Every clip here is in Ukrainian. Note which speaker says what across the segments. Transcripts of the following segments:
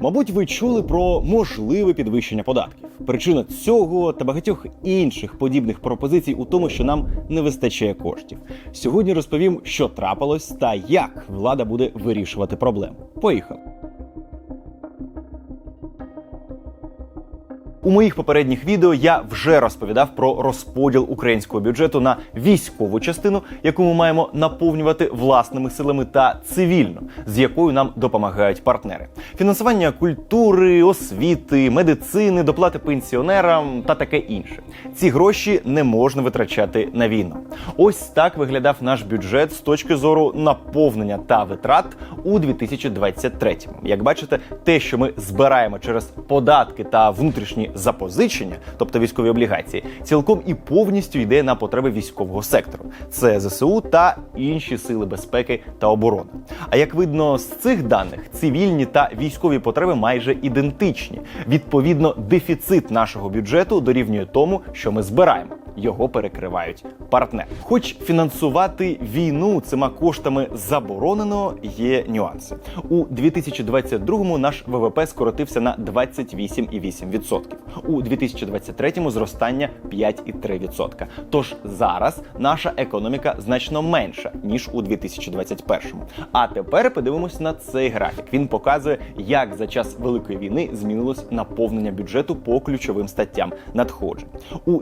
Speaker 1: Мабуть, ви чули про можливе підвищення податків. Причина цього та багатьох інших подібних пропозицій у тому, що нам не вистачає коштів. Сьогодні розповім, що трапилось та як влада буде вирішувати проблему. Поїхали. У моїх попередніх відео я вже розповідав про розподіл українського бюджету на військову частину, яку ми маємо наповнювати власними силами, та цивільну, з якою нам допомагають партнери. Фінансування культури, освіти, медицини, доплати пенсіонерам та таке інше. Ці гроші не можна витрачати на війну. Ось так виглядав наш бюджет з точки зору наповнення та витрат у 2023-му. Як бачите, те, що ми збираємо через податки та внутрішні запозичення, тобто військові облігації, цілком і повністю йде на потреби військового сектору. Це ЗСУ та інші сили безпеки та оборони. А як видно з цих даних, цивільні та військові потреби майже ідентичні. Відповідно, дефіцит нашого бюджету дорівнює тому, що ми збираємо. Його перекривають партнери. Хоч фінансувати війну цими коштами заборонено, є нюанси. У 2022-му наш ВВП скоротився на 28,8%. У 2023-му зростання 5,3%. Тож зараз наша економіка значно менша ніж у 2021-му. А тепер подивимось на цей графік. Він показує, як за час великої війни змінилось наповнення бюджету по ключовим статтям надходжень. У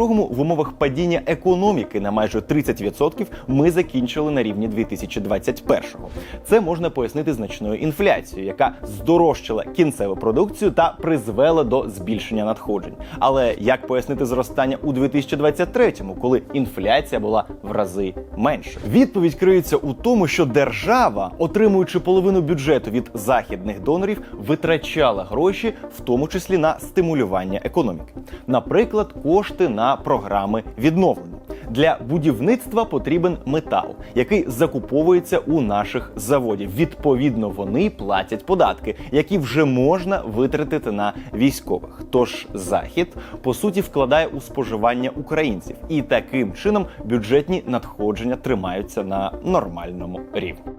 Speaker 1: 2022-му в умовах падіння економіки на майже 30% ми закінчили на рівні 2021-го. Це можна пояснити значною інфляцією, яка здорожчала кінцеву продукцію та призвела до збільшення надходжень. Але як пояснити зростання у 2023-му, коли інфляція була в рази менше? Відповідь криється у тому, що держава, отримуючи половину бюджету від західних донорів, витрачала гроші, в тому числі на стимулювання економіки, наприклад, кошти на програми відновлення. Для будівництва потрібен метал, який закуповується у наших заводів. Відповідно, вони платять податки, які вже можна витратити на військових. Тож захід по суті вкладає у споживання українців, і таким чином бюджетні надходження тримаються на нормальному рівні.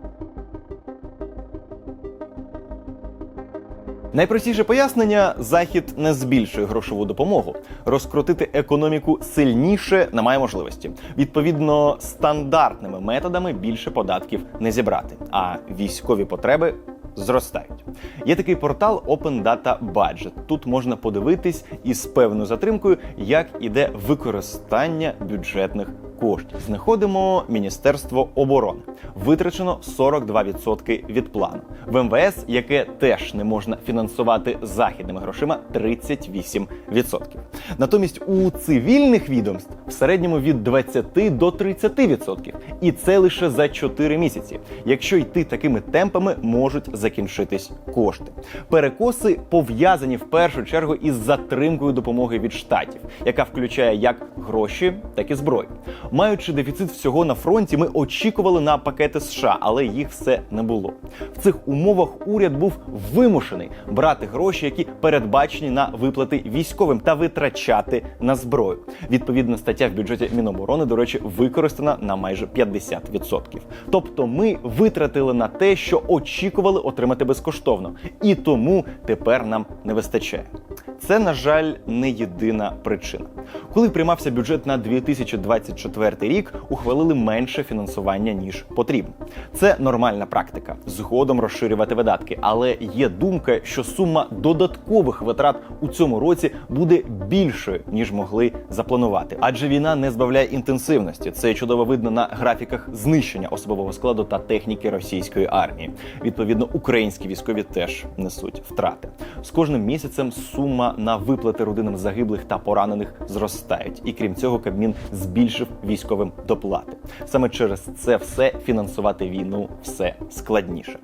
Speaker 1: Найпростіше пояснення: захід не збільшує грошову допомогу. Розкрутити економіку сильніше немає можливості. Відповідно, стандартними методами більше податків не зібрати, а військові потреби. Зростають. Є такий портал Open Data Budget. Тут можна подивитись із певною затримкою, як іде використання бюджетних коштів. Знаходимо Міністерство оборони. Витрачено 42% від плану. В МВС, яке теж не можна фінансувати західними грошима, 38%. Натомість у цивільних відомств в середньому від 20 до 30%. І це лише за 4 місяці. Якщо йти такими темпами, можуть закінчитись кошти. Перекоси пов'язані в першу чергу із затримкою допомоги від штатів, яка включає як гроші, так і зброю. Маючи дефіцит всього на фронті, ми очікували на пакети США, але їх все не було. В цих умовах уряд був вимушений брати гроші, які передбачені на виплати військовим, та витрачати на зброю. Відповідна стаття в бюджеті Міноборони, до речі, використана на майже 50%. Тобто, ми витратили на те, що очікували отримати безкоштовно, і тому тепер нам не вистачає. Це, на жаль, не єдина причина. Коли приймався бюджет на 2024 рік, ухвалили менше фінансування ніж потрібно. Це нормальна практика. Згодом розширювати видатки, але є думка, що сума додаткових витрат у цьому році буде більшою ніж могли запланувати, адже війна не збавляє інтенсивності. Це чудово видно на графіках знищення особового складу та техніки російської армії. Відповідно, українські військові теж несуть втрати. З кожним місяцем сума на виплати родинам загиблих та поранених зростають. І крім цього, Кабмін збільшив військовим доплати. Саме через це все фінансувати війну все складніше.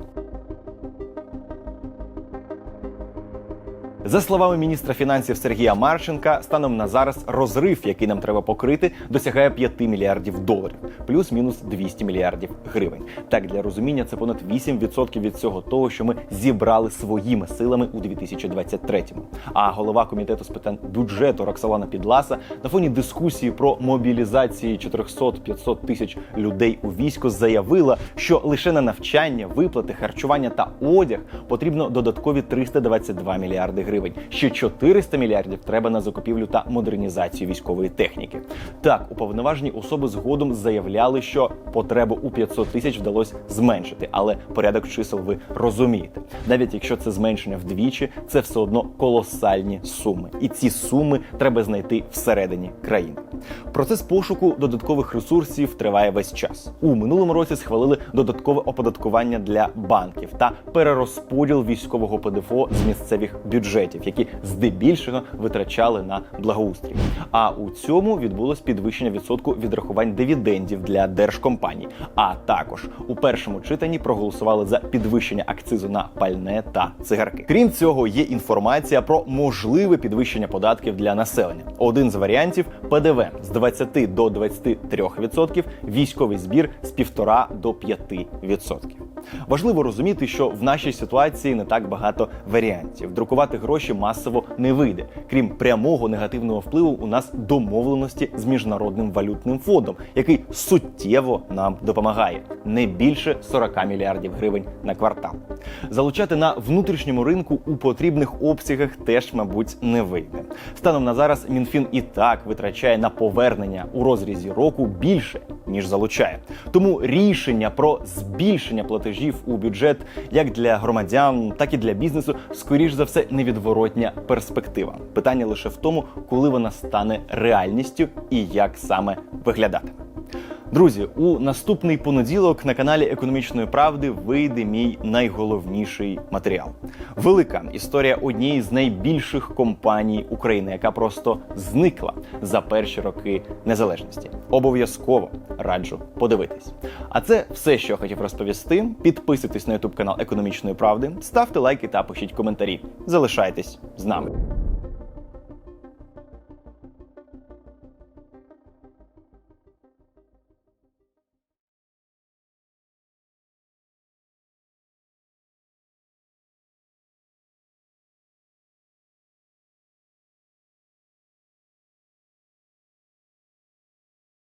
Speaker 1: За словами міністра фінансів Сергія Марченка, станом на зараз розрив, який нам треба покрити, досягає 5 мільярдів доларів, плюс-мінус 200 мільярдів гривень. Так для розуміння це понад 8% від всього того, що ми зібрали своїми силами у 2023-му. А голова комітету з питань бюджету Роксолана Підласа на фоні дискусії про мобілізації 400-500 тисяч людей у військо заявила, що лише на навчання, виплати, харчування та одяг потрібно додаткові 322 мільярди гривень. Ще 400 мільярдів треба на закупівлю та модернізацію військової техніки. Так, уповноважені особи згодом заявляли, що потребу у 500 тисяч вдалося зменшити, але порядок чисел ви розумієте. Навіть якщо це зменшення вдвічі, це все одно колосальні суми, і ці суми треба знайти всередині країни. Процес пошуку додаткових ресурсів триває весь час. У минулому році схвалили додаткове оподаткування для банків та перерозподіл військового ПДФО з місцевих бюджетів, які здебільшого витрачали на благоустрій. А у цьому відбулось підвищення відсотку відрахувань дивідендів для держкомпаній. А також у першому читанні проголосували за підвищення акцизу на пальне та цигарки. Крім цього, є інформація про можливе підвищення податків для населення. Один з варіантів ПДВ з 20 до 23%, військовий збір з 1,5 до 5%. Важливо розуміти, що в нашій ситуації не так багато варіантів. Друкувати гроші масово не вийде. Крім прямого негативного впливу, у нас домовленості з міжнародним валютним фондом, який суттєво нам допомагає не більше 40 мільярдів гривень на квартал. Залучати на внутрішньому ринку у потрібних обсягах теж, мабуть, не вийде. Станом на зараз МінФін і так витрачає на повернення у розрізі року більше ніж залучає. Тому рішення про збільшення платежів у бюджет як для громадян, так і для бізнесу, скоріш за все, невідворотня перспектива. Питання лише в тому, коли вона стане реальністю і як саме виглядатиме. Друзі, у наступний понеділок на каналі Економічної правди вийде мій найголовніший матеріал. Велика історія однієї з найбільших компаній України, яка просто зникла за перші роки незалежності. Обов'язково раджу подивитись. А це все, що я хотів розповісти. Підписуйтесь на ютуб канал Економічної правди, ставте лайки та пишіть коментарі. Залишайтесь з нами.